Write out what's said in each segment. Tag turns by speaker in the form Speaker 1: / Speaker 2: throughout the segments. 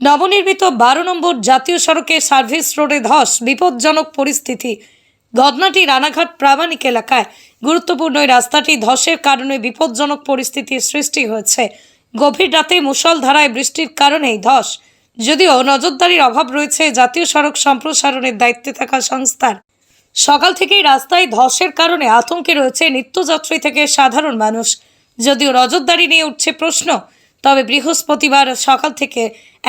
Speaker 1: নবনির্মিত বারো নম্বর জাতীয় সড়কে সার্ভিস রোডে ধস, বিপজ্জনক পরিস্থিতি। ঘটনাটি রানাঘাট প্রামাণিক এলাকায়। গুরুত্বপূর্ণ এই রাস্তাটি ধসের কারণে বিপজ্জনক পরিস্থিতির সৃষ্টি হয়েছে। গভীর রাতে মুষলধারায় বৃষ্টির কারণেই ধস। যদিও নজরদারির অভাব রয়েছে, জাতীয় সড়ক সম্প্রসারণের দায়িত্বে থাকা সংস্থার। সকাল থেকেই রাস্তায় ধসের কারণে আতঙ্কে রয়েছে নিত্যযাত্রী থেকে সাধারণ মানুষ। যদিও নজরদারি নিয়ে উঠছে প্রশ্ন তবে বৃহস্পতিবার সকাল থেকে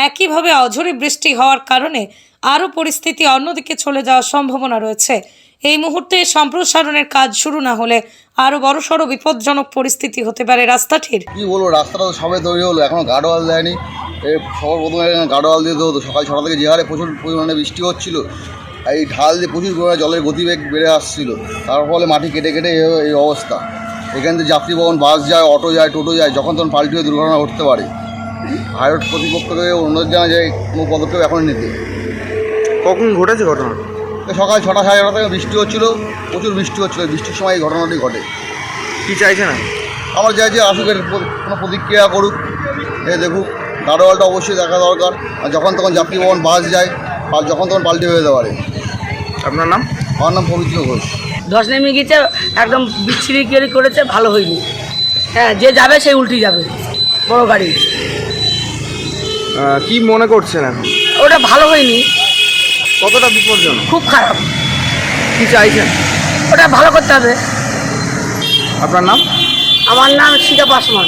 Speaker 1: একইভাবে অঝরে বৃষ্টি হওয়ার কারণে আরও পরিস্থিতি অন্যদিকে চলে যাওয়ার সম্ভাবনা রয়েছে। এই মুহূর্তে সম্প্রসারণের কাজ শুরু না হলে আরও বড়সড় বিপজ্জনক পরিস্থিতি হতে পারে রাস্তাটির।
Speaker 2: কি বলব, রাস্তাটা তো সবে তৈরি হলো এখনও গার্ডওয়াল দেয়নি। সবার প্রথমে গার্ডওয়াল দিতে হতো সকাল ছটা থেকে যে হারে প্রচুর পরিমাণে বৃষ্টি হচ্ছিল এই ঢাল দিয়ে প্রচুর পরিমাণে জলের গতিবেগ বেড়ে আসছিল। তার ফলে মাটি কেটে কেটে এই অবস্থা। এখান থেকে যাত্রী বহন বাস যায় অটো যায় টোটো যায় যখন তখন পাল্টি হয়ে দুর্ঘটনা ঘটতে পারে। হাইরোড কর্তৃপক্ষকে অনুরোধ জানা যায় কোনো পদক্ষেপ এখন নিতে।
Speaker 3: কখন ঘটেছে ঘটনা?
Speaker 2: সকাল ছটা সাড়ে ছটা থেকে বৃষ্টি হচ্ছিল প্রচুর বৃষ্টি হচ্ছিল। বৃষ্টির সময় এই ঘটনাটি ঘটে।
Speaker 3: কি চাইছে না?
Speaker 2: আমার চাই যে আসুক এর কোনো প্রতিক্রিয়া করুক। এ দেখুক গাড়োয়ালটা অবশ্যই দেখা দরকার। আর যখন তখন যাত্রী বহন বাস যায় আর যখন তখন পাল্টি হয়ে যেতে পারে।
Speaker 3: আপনার নাম?
Speaker 2: আমার নাম পবিত্র ঘোষ।
Speaker 4: ধস নেমে গিয়েছে একদম বিচ্ছিরি কেরি করেছে ভালো হয়নি। হ্যাঁ যে যাবে সেই উল্টি যাবে বড় গাড়ি।
Speaker 3: কি মনে করছেন এখন?
Speaker 4: ওটা ভালো হয়নি।
Speaker 3: কতটা বিপজ্জনক?
Speaker 4: খুব খারাপ।
Speaker 3: কি চাইছেন?
Speaker 4: ওটা ভালো করতে হবে।
Speaker 3: আপনার নাম?
Speaker 4: আমার নাম সীতা পাসমান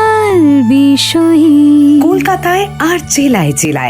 Speaker 5: বিষয়ী।
Speaker 6: কলকাতায় আর জেলায় জেলায়।